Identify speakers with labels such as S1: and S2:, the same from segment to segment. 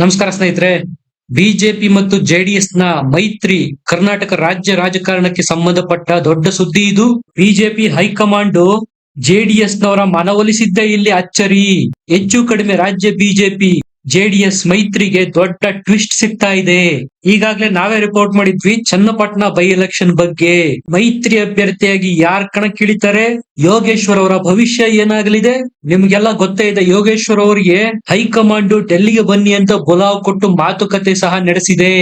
S1: ನಮಸ್ಕಾರ ಸ್ನೇಹಿತರೆ. ಬಿಜೆಪಿ ಮತ್ತು ಜೆಡಿಎಸ್ನ ಮೈತ್ರಿ ಕರ್ನಾಟಕ ರಾಜ್ಯ ರಾಜಕಾರಣಕ್ಕೆ ಸಂಬಂಧಪಟ್ಟ ದೊಡ್ಡ ಸುದ್ದಿ ಇದು. ಬಿಜೆಪಿ ಹೈಕಮಾಂಡ್ ಜೆಡಿಎಸ್ ನವರ ಮನವೊಲಿಸಿದ್ದೇ ಇಲ್ಲಿ ಅಚ್ಚರಿ. ಹೆಚ್ಚು ಕಡಿಮೆ ರಾಜ್ಯ ಬಿಜೆಪಿ. ಜೆಡಿಎಸ್ ಮೈತ್ರಿಗೆ ದೊಡ್ಡ ಟ್ವಿಸ್ಟ್ ಸಿಗ್ತಾ ಇದೆ. ಈಗಾಗಲೇ ನಾವೇ ರಿಪೋರ್ಟ್ ಮಾಡಿದ್ವಿ ಚನ್ನಪಟ್ಟಣ ಬೈ ಎಲೆಕ್ಷನ್ ಬಗ್ಗೆ. ಮೈತ್ರಿ ಅಭ್ಯರ್ಥಿಯಾಗಿ ಯಾರ್ ಕಣಕ್ಕಿಳಿತಾರೆ? ಯೋಗೇಶ್ವರ್ ಅವರ ಭವಿಷ್ಯ ಏನಾಗಲಿದೆ? ನಿಮ್ಗೆಲ್ಲ ಗೊತ್ತೇ ಇದೆ, ಯೋಗೇಶ್ವರ್ ಅವರಿಗೆ ಹೈಕಮಾಂಡ್ ಡೆಲ್ಲಿಗೆ ಬನ್ನಿ ಅಂತ ಬುಲಾವ್ ಕೊಟ್ಟು ಮಾತುಕತೆ ಸಹ ನಡೆಸಿದೆ.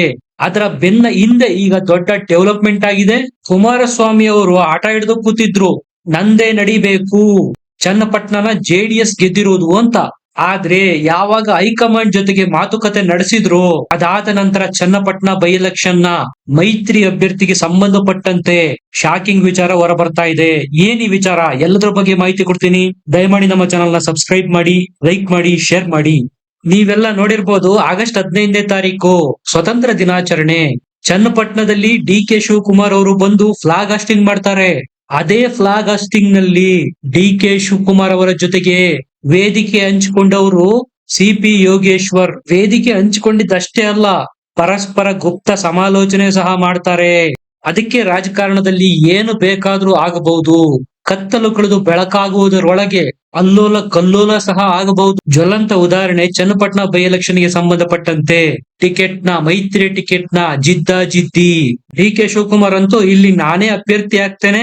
S1: ಅದರ ಬೆನ್ನ ಹಿಂದೆ ಈಗ ದೊಡ್ಡ ಡೆವಲಪ್ಮೆಂಟ್ ಆಗಿದೆ. ಕುಮಾರಸ್ವಾಮಿ ಅವರು ಆಟ ಹಿಡಿದು ಕೂತಿದ್ರು, ನಂದೇ ನಡಿಬೇಕು. ಚನ್ನಪಟ್ಟಣನ ಜೆಡಿಎಸ್ ಗೆದ್ದಿರೋದು ಅಂತ ಆದ್ರೆ ಯಾವಾಗ ಹೈಕಮಾಂಡ್ ಜೊತೆಗೆ ಮಾತುಕತೆ ನಡೆಸಿದ್ರು ಅದಾದ ನಂತರ ಚನ್ನಪಟ್ಟಣ ಬೈ ಎಲೆಕ್ಷನ್ನ ಮೈತ್ರಿ ಅಭ್ಯರ್ಥಿಗೆ ಸಂಬಂಧಪಟ್ಟಂತೆ ಶಾಕಿಂಗ್ ವಿಚಾರ ಹೊರ ಬರ್ತಾ ಇದೆ. ಏನ್ ಈ ವಿಚಾರ? ಎಲ್ಲದರ ಬಗ್ಗೆ ಮಾಹಿತಿ ಕೊಡ್ತೀನಿ. ದಯಮಾಡಿ ನಮ್ಮ ಚಾನಲ್ನ ಸಬ್ಸ್ಕ್ರೈಬ್ ಮಾಡಿ ಲೈಕ್ ಮಾಡಿ ಶೇರ್ ಮಾಡಿ. ನೀವೆಲ್ಲ ನೋಡಿರ್ಬೋದು ಆಗಸ್ಟ್ ಹದಿನೈದನೇ ತಾರೀಕು ಸ್ವತಂತ್ರ ದಿನಾಚರಣೆ. ಚನ್ನಪಟ್ಟಣದಲ್ಲಿ ಡಿ ಕೆ ಶಿವಕುಮಾರ್ ಅವರು ಬಂದು ಫ್ಲಾಗ್ ಹಾಸ್ಟಿಂಗ್ ಮಾಡ್ತಾರೆ. ಅದೇ ಫ್ಲಾಗ್ ಹಾಸ್ಟಿಂಗ್ನಲ್ಲಿ ಡಿ ಕೆ ಶಿವಕುಮಾರ್ ಅವರ ಜೊತೆಗೆ ವೇದಿಕೆ ಹಂಚಿಕೊಂಡವರು ಸಿ ಪಿ ಯೋಗೇಶ್ವರ್. ವೇದಿಕೆ ಹಂಚಿಕೊಂಡಿದ್ದಷ್ಟೇ ಅಲ್ಲ, ಪರಸ್ಪರ ಗುಪ್ತ ಸಮಾಲೋಚನೆ ಸಹ ಮಾಡ್ತಾರೆ. ಅದಕ್ಕೆ ರಾಜಕಾರಣದಲ್ಲಿ ಏನು ಬೇಕಾದ್ರೂ ಆಗಬಹುದು. ಕತ್ತಲು ಕಳೆದು ಬೆಳಕಾಗುವುದರೊಳಗೆ ಅಲ್ಲೋಲ ಕಲ್ಲೋಲ ಸಹ ಆಗಬಹುದು. ಜ್ವಲಂತ ಉದಾಹರಣೆ ಚನ್ನಪಟ್ಟಣ ಬೈ ಎಲೆಕ್ಷನ್ಗೆ ಸಂಬಂಧಪಟ್ಟಂತೆ. ಟಿಕೆಟ್ನ ಮೈತ್ರಿ ಟಿಕೆಟ್ನ ಜಿದ್ದ ಜಿದ್ದಿ ಡಿ ಕೆ ಶಿವಕುಮಾರ್ ಅಂತೂ ಇಲ್ಲಿ ನಾನೇ ಅಭ್ಯರ್ಥಿ ಆಗ್ತೇನೆ.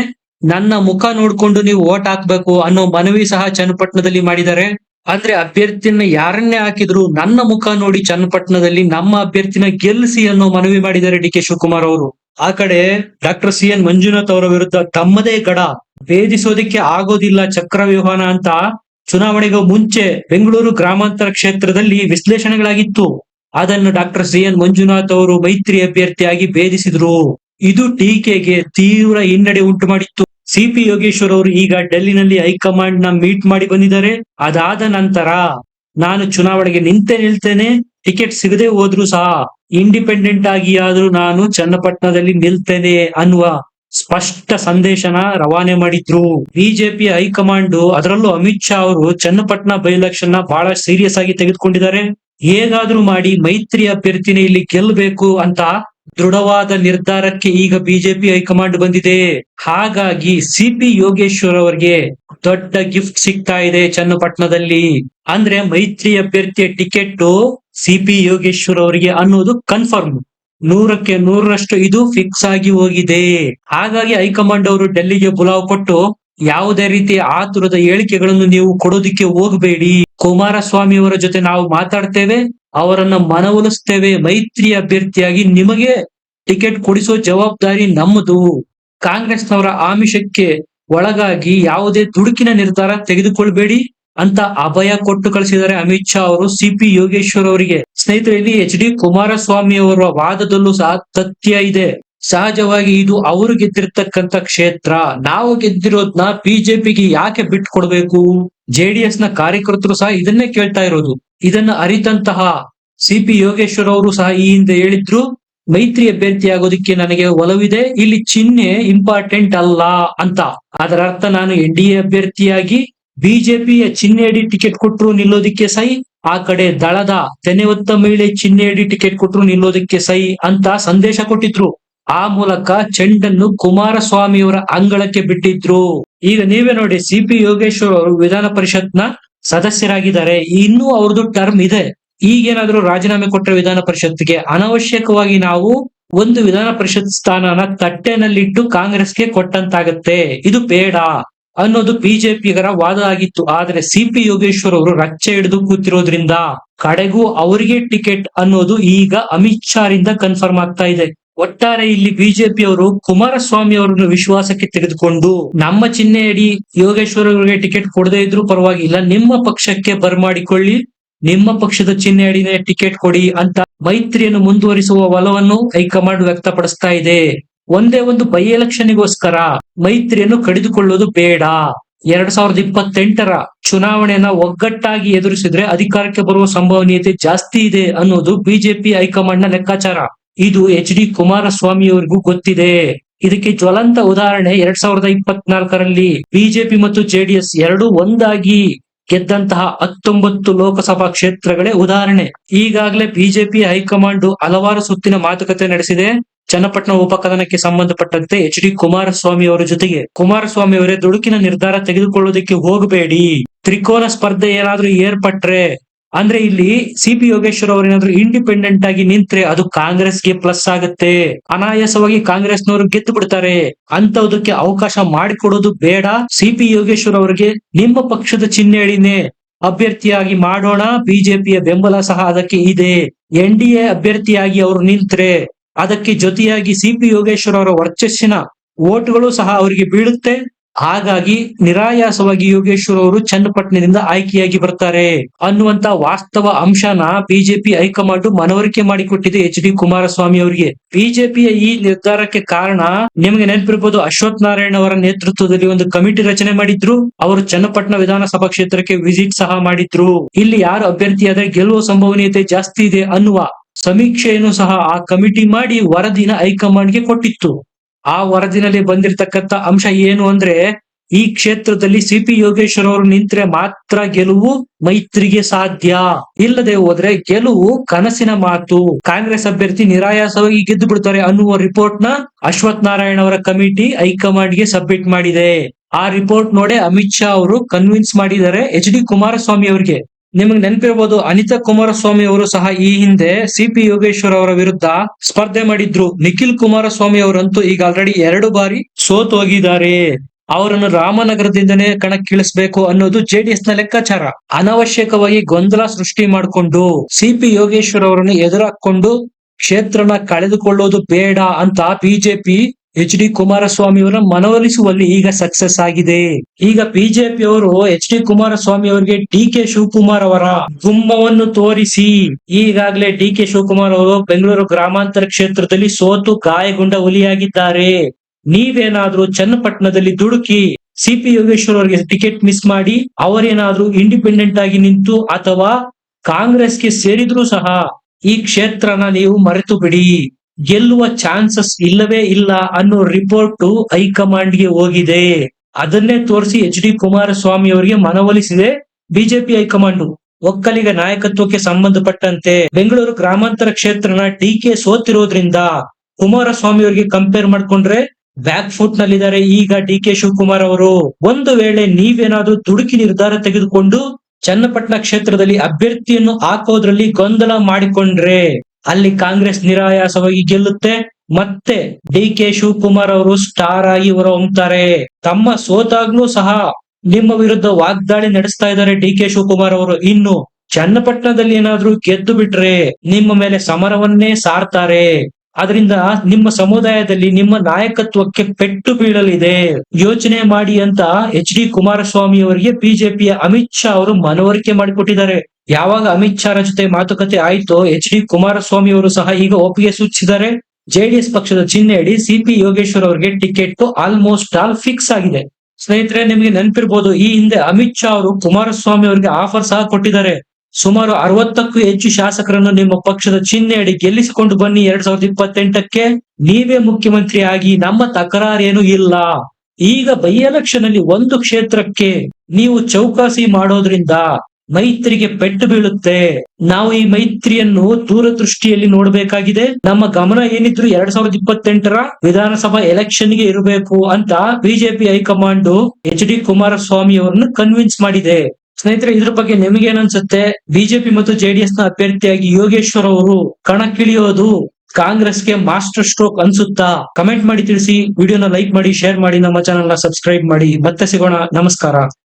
S1: ನನ್ನ ಮುಖ ನೋಡ್ಕೊಂಡು ನೀವು ಓಟ್ ಹಾಕ್ಬೇಕು ಅನ್ನೋ ಮನವಿ ಸಹ ಚನ್ನಪಟ್ಟಣದಲ್ಲಿ ಮಾಡಿದ್ದಾರೆ. ಅಂದ್ರೆ ಅಭ್ಯರ್ಥಿನ ಯಾರನ್ನೇ ಹಾಕಿದ್ರು ನನ್ನ ಮುಖ ನೋಡಿ ಚನ್ನಪಟ್ಟಣದಲ್ಲಿ ನಮ್ಮ ಅಭ್ಯರ್ಥಿನ ಗೆಲ್ಲಿಸಿ ಅನ್ನೋ ಮನವಿ ಮಾಡಿದ್ದಾರೆ ಡಿ ಕೆ ಶಿವಕುಮಾರ್ ಅವರು. ಆ ಕಡೆ ಡಾಕ್ಟರ್ ಸಿ ಎನ್ ಮಂಜುನಾಥ್ ಅವರ ವಿರುದ್ಧ ತಮ್ಮದೇ ಗಡ, ಭೇದಿಸೋದಿಕ್ಕೆ ಆಗೋದಿಲ್ಲ ಚಕ್ರ ಚಕ್ರವ್ಯೂಹನ ಅಂತ ಚುನಾವಣೆಗೂ ಮುಂಚೆ ಬೆಂಗಳೂರು ಗ್ರಾಮಾಂತರ ಕ್ಷೇತ್ರದಲ್ಲಿ ವಿಶ್ಲೇಷಣೆಗಳಾಗಿತ್ತು. ಅದನ್ನು ಡಾಕ್ಟರ್ ಸಿ ಎನ್ ಮಂಜುನಾಥ್ ಅವರು ಮೈತ್ರಿ ಅಭ್ಯರ್ಥಿಯಾಗಿ ಭೇದಿಸಿದ್ರು. ಇದು ಟೀಕೆಗೆ ತೀವ್ರ ಹಿನ್ನಡೆ ಉಂಟು ಮಾಡಿತ್ತು ಸಿ ಪಿ ಯೋಗೇಶ್ವರ್ ಅವರು ಈಗ ಡೆಲ್ಲಿನಲ್ಲಿ ಹೈಕಮಾಂಡ್ನ ಮೀಟ್ ಮಾಡಿ ಬಂದಿದ್ದಾರೆ. ಅದಾದ ನಂತರ ನಾನು ಚುನಾವಣೆಗೆ ನಿಂತೆ ನಿಲ್ತೇನೆ. ಟಿಕೆಟ್ ಸಿಗದೆ ಹೋದ್ರು ಸಹ ಇಂಡಿಪೆಂಡೆಂಟ್ ಆಗಿ ಆದ್ರೂ ನಾನು ಚನ್ನಪಟ್ಟಣದಲ್ಲಿ ನಿಲ್ತೇನೆ ಅನ್ನುವ ಸ್ಪಷ್ಟ ಸಂದೇಶನ ರವಾನೆ ಮಾಡಿದ್ರು. ಬಿಜೆಪಿ ಹೈಕಮಾಂಡ್ ಅದರಲ್ಲೂ ಅಮಿತ್ ಶಾ ಅವರು ಚನ್ನಪಟ್ಟಣ ಬೈ ಎಲೆಕ್ಷನ್ನ ಬಹಳ ಸೀರಿಯಸ್ ಆಗಿ ತೆಗೆದುಕೊಂಡಿದ್ದಾರೆ. ಹೇಗಾದ್ರೂ ಮಾಡಿ ಮೈತ್ರಿ ಅಭ್ಯರ್ಥಿನೇ ಇಲ್ಲಿ ಗೆಲ್ಲಬೇಕು ಅಂತ ದೃಢವಾದ ನಿರ್ಧಾರಕ್ಕೆ ಈಗ ಬಿಜೆಪಿ ಹೈಕಮಾಂಡ್ ಬಂದಿದೆ. ಹಾಗಾಗಿ ಸಿ ಪಿ ಯೋಗೇಶ್ವರ್ ಅವರಿಗೆ ದೊಡ್ಡ ಗಿಫ್ಟ್ ಸಿಗ್ತಾ ಇದೆ ಚನ್ನಪಟ್ಟಣದಲ್ಲಿ. ಅಂದ್ರೆ ಮೈತ್ರಿ ಅಭ್ಯರ್ಥಿಯ ಟಿಕೆಟ್ ಸಿ ಪಿ ಯೋಗೇಶ್ವರ್ ಅವರಿಗೆ ಅನ್ನೋದು ಕನ್ಫರ್ಮ್ ನೂರಕ್ಕೆ ನೂರರಷ್ಟು ಇದು ಫಿಕ್ಸ್ ಆಗಿ ಹೋಗಿದೆ. ಹಾಗಾಗಿ ಹೈಕಮಾಂಡ್ ಅವರು ಡೆಲ್ಲಿಗೆ ಬುಲಾವ್ ಕೊಟ್ಟು ಯಾವುದೇ ರೀತಿ ಆತುರದ ಹೇಳಿಕೆಗಳನ್ನು ನೀವು ಕೊಡೋದಿಕ್ಕೆ ಹೋಗಬೇಡಿ. ಕುಮಾರಸ್ವಾಮಿ ಅವರ ಜೊತೆ ನಾವು ಮಾತಾಡ್ತೇವೆ. ಅವರನ್ನ ಮನವೊಲಿಸ್ತೇವೆ, ಮೈತ್ರಿ ಅಭ್ಯರ್ಥಿಯಾಗಿ ನಿಮಗೆ ಟಿಕೆಟ್ ಕೊಡಿಸೋ ಜವಾಬ್ದಾರಿ ನಮ್ಮದು. ಕಾಂಗ್ರೆಸ್ನವರ ಆಮಿಷಕ್ಕೆ ಒಳಗಾಗಿ ಯಾವುದೇ ದುಡುಕಿನ ನಿರ್ಧಾರ ತೆಗೆದುಕೊಳ್ಬೇಡಿ ಅಂತ ಅಭಯ ಕೊಟ್ಟು ಕಳಿಸಿದ್ದಾರೆ ಅಮಿತ್ ಶಾ ಅವರು, ಸಿ ಪಿ ಯೋಗೇಶ್ವರ್ ಅವರಿಗೆ. ಸ್ನೇಹಿತರೆ ಇಲ್ಲಿ ಎಚ್ ಡಿ ಕುಮಾರಸ್ವಾಮಿ ಅವರ ವಾದದಲ್ಲೂ ಸಹ ತಥ್ಯ ಇದೆ. ಸಹಜವಾಗಿ ಇದು ಅವರು ಗೆದ್ದಿರ್ತಕ್ಕಂಥ ಕ್ಷೇತ್ರ. ನಾವು ಗೆದ್ದಿರೋದ್ನ ಬಿಜೆಪಿಗೆ ಯಾಕೆ ಬಿಟ್ಕೊಡ್ಬೇಕು ಜೆಡಿಎಸ್ನ ಕಾರ್ಯಕರ್ತರು ಸಹ ಇದನ್ನೇ ಕೇಳ್ತಾ ಇರೋದು. ಇದನ್ನ ಅರಿತಂತಹ ಸಿ ಪಿ ಯೋಗೇಶ್ವರ್ ಅವರು ಸಹ ಈ ಹಿಂದೆ ಹೇಳಿದ್ರು, ಮೈತ್ರಿ ಅಭ್ಯರ್ಥಿ ಆಗೋದಿಕ್ಕೆ ನನಗೆ ಒಲವಿದೆ, ಇಲ್ಲಿ ಚಿಹ್ನೆ ಇಂಪಾರ್ಟೆಂಟ್ ಅಲ್ಲ ಅಂತ. ಅದರ ಅರ್ಥ ನಾನು ಎನ್ ಡಿ ಎ ಅಭ್ಯರ್ಥಿಯಾಗಿ ಬಿಜೆಪಿಯ ಚಿಹ್ನೆ ಅಡಿ ಟಿಕೆಟ್ ಕೊಟ್ಟರು ನಿಲ್ಲೋದಿಕ್ಕೆ ಸೈ ಆ ಕಡೆ ದಳದ ತೆನೆ ಹೊತ್ತ ಮಹಿಳೆ ಚಿಹ್ನೆ ಅಡಿ ಟಿಕೆಟ್ ಕೊಟ್ಟರು ನಿಲ್ಲೋದಿಕ್ಕೆ ಸೈ ಅಂತ ಸಂದೇಶ ಕೊಟ್ಟಿದ್ರು. ಆ ಮೂಲಕ ಚೆಂಡನ್ನು ಕುಮಾರಸ್ವಾಮಿಯವರ ಅಂಗಳಕ್ಕೆ ಬಿಟ್ಟಿದ್ರು. ಈಗ ನೀವೇ ನೋಡಿ ಸಿ ಪಿ ಯೋಗೇಶ್ವರ್ ಅವರು ವಿಧಾನ ಪರಿಷತ್ನ ಸದಸ್ಯರಾಗಿದ್ದಾರೆ. ಇನ್ನೂ ಅವ್ರದ್ದು ಟರ್ಮ್ ಇದೆ. ಈಗೇನಾದ್ರೂ ರಾಜೀನಾಮೆ ಕೊಟ್ಟರೆ ವಿಧಾನ ಪರಿಷತ್ಗೆ ಅನವಶ್ಯಕವಾಗಿ ನಾವು ಒಂದು ವಿಧಾನ ಪರಿಷತ್ ಸ್ಥಾನನ ತಟ್ಟೆನಲ್ಲಿಟ್ಟು ಕಾಂಗ್ರೆಸ್ಗೆ ಕೊಟ್ಟಂತಾಗತ್ತೆ. ಇದು ಬೇಡ ಅನ್ನೋದು ಬಿಜೆಪಿಗರ ವಾದ ಆಗಿತ್ತು. ಆದ್ರೆ ಸಿ ಪಿ ಯೋಗೇಶ್ವರ್ ಅವರು ರಚ್ಚೆ ಹಿಡಿದು ಕೂತಿರೋದ್ರಿಂದ ಕಡೆಗೂ ಅವರಿಗೆ ಟಿಕೆಟ್ ಅನ್ನೋದು ಈಗ ಅಮಿತ್ ಶಾ ರಿಂದ ಕನ್ಫರ್ಮ್ ಆಗ್ತಾ ಇದೆ. ಒಟ್ಟಾರೆ ಇಲ್ಲಿ ಬಿಜೆಪಿ ಅವರು ಕುಮಾರಸ್ವಾಮಿ ಅವರನ್ನು ವಿಶ್ವಾಸಕ್ಕೆ ತೆಗೆದುಕೊಂಡು ನಮ್ಮ ಚಿಹ್ನೆಯಡಿ ಯೋಗೇಶ್ವರ ಅವರಿಗೆ ಟಿಕೆಟ್ ಕೊಡದೇ ಇದ್ರೂ ಪರವಾಗಿಲ್ಲ, ನಿಮ್ಮ ಪಕ್ಷಕ್ಕೆ ಬರಮಾಡಿಕೊಳ್ಳಿ ನಿಮ್ಮ ಪಕ್ಷದ ಚಿಹ್ನೆಯಡಿನೇ ಟಿಕೆಟ್ ಕೊಡಿ ಅಂತ ಮೈತ್ರಿಯನ್ನು ಮುಂದುವರಿಸುವ ಒಲವನ್ನು ಹೈಕಮಾಂಡ್ ವ್ಯಕ್ತಪಡಿಸ್ತಾ ಇದೆ. ಒಂದೇ ಒಂದು ಬೈ ಎಲೆಕ್ಷನ್ಗೋಸ್ಕರ ಮೈತ್ರಿಯನ್ನು ಕಡಿದುಕೊಳ್ಳೋದು ಬೇಡ. ಎರಡ್ ಸಾವಿರದ ಇಪ್ಪತ್ತೆಂಟರ ಚುನಾವಣೆಯನ್ನ ಒಗ್ಗಟ್ಟಾಗಿ ಎದುರಿಸಿದ್ರೆ ಅಧಿಕಾರಕ್ಕೆ ಬರುವ ಸಂಭವನೀಯತೆ ಜಾಸ್ತಿ ಇದೆ ಅನ್ನೋದು ಬಿಜೆಪಿ ಹೈಕಮಾಂಡ್ನ ಲೆಕ್ಕಾಚಾರ. ಇದು ಎಚ್ ಡಿ ಕುಮಾರಸ್ವಾಮಿ ಅವರಿಗೂ ಗೊತ್ತಿದೆ. ಇದಕ್ಕೆ ಜ್ವಲಂತ ಉದಾಹರಣೆ ಎರಡ್ ಸಾವಿರದ ಇಪ್ಪತ್ನಾಲ್ಕರಲ್ಲಿ ಬಿಜೆಪಿ ಮತ್ತು ಜೆಡಿಎಸ್ ಎರಡೂ ಒಂದಾಗಿ ಗೆದ್ದಂತಹ ಹತ್ತೊಂಬತ್ತು ಲೋಕಸಭಾ ಕ್ಷೇತ್ರಗಳೇ ಉದಾಹರಣೆ. ಈಗಾಗಲೇ ಬಿಜೆಪಿ ಹೈಕಮಾಂಡ್ ಹಲವಾರು ಸುತ್ತಿನ ಮಾತುಕತೆ ನಡೆಸಿದೆ. ಚನ್ನಪಟ್ಟಣ ಉಪಕದನಕ್ಕೆ ಸಂಬಂಧಪಟ್ಟಂತೆ ಎಚ್ ಡಿ ಕುಮಾರಸ್ವಾಮಿ ಅವರ ಜೊತೆಗೆ ಕುಮಾರಸ್ವಾಮಿ ಅವರೇ ದುಡುಕಿನ ನಿರ್ಧಾರ ತೆಗೆದುಕೊಳ್ಳುವುದಕ್ಕೆ ಹೋಗಬೇಡಿ. ತ್ರಿಕೋನ ಸ್ಪರ್ಧೆ ಏನಾದ್ರೂ ಏರ್ಪಟ್ರೆ ಅಂದ್ರೆ ಇಲ್ಲಿ ಸಿ ಪಿ ಯೋಗೇಶ್ವರ್ ಅವರು ಏನಾದ್ರು ಇಂಡಿಪೆಂಡೆಂಟ್ ಆಗಿ ನಿಂತ್ರೆ ಅದು ಕಾಂಗ್ರೆಸ್ಗೆ ಪ್ಲಸ್ ಆಗುತ್ತೆ. ಅನಾಯಾಸವಾಗಿ ಕಾಂಗ್ರೆಸ್ನವರು ಗೆದ್ದು ಬಿಡ್ತಾರೆ. ಅಂತದಕ್ಕೆ ಅವಕಾಶ ಮಾಡಿಕೊಡೋದು ಬೇಡ. ಸಿ ಪಿ ಯೋಗೇಶ್ವರ್ ಅವರಿಗೆ ನಿಮ್ಮ ಪಕ್ಷದ ಚಿಹ್ನೆ ಹೇಳಿನೇ ಅಭ್ಯರ್ಥಿಯಾಗಿ ಮಾಡೋಣ. ಬಿಜೆಪಿಯ ಬೆಂಬಲ ಸಹ ಅದಕ್ಕೆ ಇದೆ. ಎನ್ ಡಿ ಅಭ್ಯರ್ಥಿಯಾಗಿ ಅವರು ನಿಂತ್ರೆ ಅದಕ್ಕೆ ಜೊತೆಯಾಗಿ ಸಿ ಪಿ ಯೋಗೇಶ್ವರ್ ಅವರ ವರ್ಚಸ್ಸಿನ ಓಟ್ಗಳು ಸಹ ಅವರಿಗೆ ಬೀಳುತ್ತೆ. ಹಾಗಾಗಿ ನಿರಾಯಾಸವಾಗಿ ಯೋಗೇಶ್ವರ್ ಅವರು ಚನ್ನಪಟ್ಟಣದಿಂದ ಆಯ್ಕೆಯಾಗಿ ಬರ್ತಾರೆ ಅನ್ನುವಂತ ವಾಸ್ತವ ಅಂಶನ ಬಿಜೆಪಿ ಹೈಕಮಾಂಡ್ ಮನವರಿಕೆ ಮಾಡಿಕೊಟ್ಟಿದೆ ಎಚ್ ಡಿ ಕುಮಾರಸ್ವಾಮಿ ಅವರಿಗೆ. ಬಿಜೆಪಿಯ ಈ ನಿರ್ಧಾರಕ್ಕೆ ಕಾರಣ ನಿಮಗೆ ನೆನಪಿರ್ಬೋದು ಅಶ್ವಥ್ ನಾರಾಯಣ ಅವರ ನೇತೃತ್ವದಲ್ಲಿ ಒಂದು ಕಮಿಟಿ ರಚನೆ ಮಾಡಿದ್ರು. ಅವರು ಚನ್ನಪಟ್ಟಣ ವಿಧಾನಸಭಾ ಕ್ಷೇತ್ರಕ್ಕೆ ವಿಸಿಟ್ ಸಹ ಮಾಡಿದ್ರು. ಇಲ್ಲಿ ಯಾರು ಅಭ್ಯರ್ಥಿಯಾದ್ರೆ ಗೆಲ್ಲುವ ಸಂಭವನೀಯತೆ ಜಾಸ್ತಿ ಇದೆ ಅನ್ನುವ ಸಮೀಕ್ಷೆಯನ್ನು ಸಹ ಆ ಕಮಿಟಿ ಮಾಡಿ ವರದಿನ ಹೈಕಮಾಂಡ್ಗೆ ಕೊಟ್ಟಿತ್ತು. ಆ ವರದಿನಲ್ಲಿ ಬಂದಿರತಕ್ಕಂತ ಅಂಶ ಏನು ಅಂದ್ರೆ ಈ ಕ್ಷೇತ್ರದಲ್ಲಿ ಸಿ ಪಿ ಯೋಗೇಶ್ವರ ಅವರು ನಿಂತ್ರೆ ಮಾತ್ರ ಗೆಲುವು ಮೈತ್ರಿಗೆ ಸಾಧ್ಯ. ಇಲ್ಲದೆ ಹೋದ್ರೆ ಗೆಲುವು ಕನಸಿನ ಮಾತು. ಕಾಂಗ್ರೆಸ್ ಅಭ್ಯರ್ಥಿ ನಿರಾಯಾಸವಾಗಿ ಗೆದ್ದು ಬಿಡ್ತಾರೆ ಅನ್ನುವ ರಿಪೋರ್ಟ್ನ ಅಶ್ವಥ್ ನಾರಾಯಣ ಅವರ ಕಮಿಟಿ ಹೈಕಮಾಂಡ್ಗೆ ಸಬ್ಮಿಟ್ ಮಾಡಿದೆ. ಆ ರಿಪೋರ್ಟ್ ನೋಡಿ ಅಮಿತ್ ಶಾ ಅವರು ಕನ್ವಿನ್ಸ್ ಮಾಡಿದ್ದಾರೆ ಎಚ್ ಡಿ ಕುಮಾರಸ್ವಾಮಿ ಅವರಿಗೆ. ನಿಮಗೆ ನೆನಪಿರಬಹುದು ಅನಿತಾ ಕುಮಾರಸ್ವಾಮಿ ಅವರು ಸಹ ಈ ಹಿಂದೆ ಸಿಪಿ ಯೋಗೇಶ್ವರ್ ಅವರ ವಿರುದ್ಧ ಸ್ಪರ್ಧೆ ಮಾಡಿದ್ರು. ನಿಖಿಲ್ ಕುಮಾರಸ್ವಾಮಿ ಅವರಂತೂ ಈಗ ಆಲ್ರೆಡಿ ಎರಡು ಬಾರಿ ಸೋತು ಹೋಗಿದ್ದಾರೆ. ಅವರನ್ನು ರಾಮನಗರದಿಂದನೇ ಕಣಕ್ಕಿಳಿಸಬೇಕು ಅನ್ನೋದು ಜೆಡಿಎಸ್ನ ಲೆಕ್ಕಾಚಾರ. ಅನವಶ್ಯಕವಾಗಿ ಗೊಂದಲ ಸೃಷ್ಟಿ ಮಾಡಿಕೊಂಡು ಸಿಪಿ ಯೋಗೇಶ್ವರ್ ಅವರನ್ನು ಎದುರಾಕೊಂಡು ಕ್ಷೇತ್ರನ ಕಳೆದುಕೊಳ್ಳೋದು ಬೇಡ ಅಂತ ಬಿಜೆಪಿ ಎಚ್ ಡಿ ಕುಮಾರಸ್ವಾಮಿ ಅವರ ಮನವೊಲಿಸುವಲ್ಲಿ ಈಗ ಸಕ್ಸಸ್ ಆಗಿದೆ. ಈಗ ಬಿಜೆಪಿ ಅವರು ಎಚ್ ಡಿ ಕುಮಾರಸ್ವಾಮಿ ಅವರಿಗೆ ಡಿ ಕೆ ಶಿವಕುಮಾರ್ ಅವರ ಗುಮ್ಮವನ್ನು ತೋರಿಸಿ. ಈಗಾಗಲೇ ಡಿ ಕೆ ಶಿವಕುಮಾರ್ ಅವರು ಬೆಂಗಳೂರು ಗ್ರಾಮಾಂತರ ಕ್ಷೇತ್ರದಲ್ಲಿ ಸೋತು ಗಾಯಗೊಂಡ ಹುಲಿಯಾಗಿದ್ದಾರೆ. ನೀವೇನಾದ್ರೂ ಚನ್ನಪಟ್ಟಣದಲ್ಲಿ ದುಡುಕಿ ಸಿಪಿ ಯೋಗೇಶ್ವರ್ ಅವರಿಗೆ ಟಿಕೆಟ್ ಮಿಸ್ ಮಾಡಿ, ಅವರೇನಾದ್ರೂ ಇಂಡಿಪೆಂಡೆಂಟ್ ಆಗಿ ನಿಂತು ಅಥವಾ ಕಾಂಗ್ರೆಸ್ಗೆ ಸೇರಿದ್ರು ಸಹ ಈ ಕ್ಷೇತ್ರನ ನೀವು ಮರೆತು ಬಿಡಿ. ಗೆಲ್ಲುವ ಚಾನ್ಸಸ್ ಇಲ್ಲವೇ ಇಲ್ಲ ಅನ್ನೋ ರಿಪೋರ್ಟ್ ಹೈಕಮಾಂಡ್ಗೆ ಹೋಗಿದೆ. ಅದನ್ನೇ ತೋರಿಸಿ ಎಚ್ ಡಿ ಕುಮಾರಸ್ವಾಮಿ ಅವರಿಗೆ ಮನವೊಲಿಸಿದೆ ಬಿಜೆಪಿ ಹೈಕಮಾಂಡ್. ಒಕ್ಕಲಿಗ ನಾಯಕತ್ವಕ್ಕೆ ಸಂಬಂಧಪಟ್ಟಂತೆ ಬೆಂಗಳೂರು ಗ್ರಾಮಾಂತರ ಕ್ಷೇತ್ರನ ಡಿ ಕೆ ಸೋತಿರೋದ್ರಿಂದ ಕುಮಾರಸ್ವಾಮಿ ಅವರಿಗೆ ಕಂಪೇರ್ ಮಾಡ್ಕೊಂಡ್ರೆ ಬ್ಯಾಕ್ ಫುಟ್ ನಲ್ಲಿದ್ದಾರೆ ಈಗ ಡಿ ಕೆ ಶಿವಕುಮಾರ್ ಅವರು. ಒಂದು ವೇಳೆ ನೀವೇನಾದ್ರೂ ದುಡುಕಿ ನಿರ್ಧಾರ ತೆಗೆದುಕೊಂಡು ಚನ್ನಪಟ್ಟಣ ಕ್ಷೇತ್ರದಲ್ಲಿ ಅಭ್ಯರ್ಥಿಯನ್ನು ಹಾಕೋದ್ರಲ್ಲಿ ಗೊಂದಲ ಮಾಡಿಕೊಂಡ್ರೆ ಅಲ್ಲಿ ಕಾಂಗ್ರೆಸ್ ನಿರಾಯಾಸವಾಗಿ ಗೆಲ್ಲುತ್ತೆ. ಮತ್ತೆ ಡಿ ಕೆ ಶಿವಕುಮಾರ್ ಅವರು ಸ್ಟಾರ್ ಆಗಿ ಹೊರಹೊಮ್ತಾರೆ. ತಮ್ಮ ಸೋತಾಗ್ಲೂ ಸಹ ನಿಮ್ಮ ವಿರುದ್ಧ ವಾಗ್ದಾಳಿ ನಡೆಸ್ತಾ ಇದ್ದಾರೆ ಡಿ ಕೆ ಶಿವಕುಮಾರ್ ಅವರು. ಇನ್ನು ಚನ್ನಪಟ್ಟಣದಲ್ಲಿ ಏನಾದ್ರೂ ಗೆದ್ದು ಬಿಟ್ರೆ ನಿಮ್ಮ ಮೇಲೆ ಸಮರವನ್ನೇ ಸಾರ್ತಾರೆ. ಅದರಿಂದ ನಿಮ್ಮ ಸಮುದಾಯದಲ್ಲಿ ನಿಮ್ಮ ನಾಯಕತ್ವಕ್ಕೆ ಪೆಟ್ಟು ಬೀಳಲಿದೆ. ಯೋಚನೆ ಮಾಡಿ ಅಂತ ಎಚ್ ಡಿ ಕುಮಾರಸ್ವಾಮಿ ಅವರಿಗೆ ಬಿಜೆಪಿಯ ಅಮಿತ್ ಶಾ ಅವರು ಮನವರಿಕೆ ಮಾಡಿಕೊಟ್ಟಿದ್ದಾರೆ. ಯಾವಾಗ ಅಮಿತ್ ಶಾರ ಜೊತೆ ಮಾತುಕತೆ ಆಯಿತು, ಎಚ್ ಡಿ ಕುಮಾರಸ್ವಾಮಿ ಅವರು ಸಹ ಈಗ ಒಪ್ಪಿಗೆ ಸೂಚಿಸಿದ್ದಾರೆ. ಜೆಡಿಎಸ್ ಪಕ್ಷದ ಚಿಹ್ನೆಯಡಿ ಸಿಪಿ ಯೋಗೇಶ್ವರ್ ಅವರಿಗೆ ಟಿಕೆಟ್ ಆಲ್ಮೋಸ್ಟ್ ಆಲ್ ಫಿಕ್ಸ್ ಆಗಿದೆ. ಸ್ನೇಹಿತರೆ, ನಿಮಗೆ ನೆನಪಿರ್ಬೋದು, ಈ ಹಿಂದೆ ಅಮಿತ್ ಶಾ ಅವರು ಕುಮಾರಸ್ವಾಮಿ ಅವರಿಗೆ ಆಫರ್ ಸಹ ಕೊಟ್ಟಿದ್ದಾರೆ. ಸುಮಾರು ಅರವತ್ತಕ್ಕೂ ಹೆಚ್ಚು ಶಾಸಕರನ್ನು ನಿಮ್ಮ ಪಕ್ಷದ ಚಿಹ್ನೆಯಡಿ ಗೆಲ್ಲಿಸಿಕೊಂಡು ಬನ್ನಿ ಎರಡ್ ಸಾವಿರದ ಇಪ್ಪತ್ತೆಂಟಕ್ಕೆ. ನೀವೇ ಮುಖ್ಯಮಂತ್ರಿ ಆಗಿ ನಮ್ಮ ತಕರಾರೇನು ಇಲ್ಲ. ಈಗ ಬೈ ಎಲೆಕ್ಷನ್ ಅಲ್ಲಿ ಒಂದು ಕ್ಷೇತ್ರಕ್ಕೆ ನೀವು ಚೌಕಾಸಿ ಮಾಡೋದ್ರಿಂದ ಮೈತ್ರಿಗೆ ಪೆಟ್ಟು ಬೀಳುತ್ತೆ. ನಾವು ಈ ಮೈತ್ರಿಯನ್ನು ದೂರದೃಷ್ಟಿಯಲ್ಲಿ ನೋಡಬೇಕಾಗಿದೆ. ನಮ್ಮ ಗಮನ ಏನಿದ್ರು ಎರಡ್ ಸಾವಿರದ ಇಪ್ಪತ್ತೆಂಟರ ವಿಧಾನಸಭಾ ಎಲೆಕ್ಷನ್ಗೆ ಇರಬೇಕು ಅಂತ BJP high command H D Kumaraswamy ಅವರನ್ನು ಕನ್ವಿನ್ಸ್ ಮಾಡಿದೆ. ಸ್ನೇಹಿತರೆ, ಇದ್ರ ಬಗ್ಗೆ ನಿಮಗೆ ಏನನ್ಸುತ್ತೆ ಬಿಜೆಪಿ ಮತ್ತು ಜೆಡಿಎಸ್ನ ಅಭ್ಯರ್ಥಿಯಾಗಿ ಯೋಗೇಶ್ವರ್ ಅವರು ಕಣಕ್ಕಿಳಿಯೋದು ಕಾಂಗ್ರೆಸ್ಗೆ ಮಾಸ್ಟರ್ ಸ್ಟ್ರೋಕ್ ಅನ್ಸುತ್ತಾ? ಕಮೆಂಟ್ ಮಾಡಿ ತಿಳಿಸಿ. ವಿಡಿಯೋನ ಲೈಕ್ ಮಾಡಿ, ಶೇರ್ ಮಾಡಿ. ನಮ್ಮ ಚಾನೆಲ್ನ ಸಬ್ಸ್ಕ್ರೈಬ್ ಮಾಡಿ. ಮತ್ತೆ ಸಿಗೋಣ. ನಮಸ್ಕಾರ.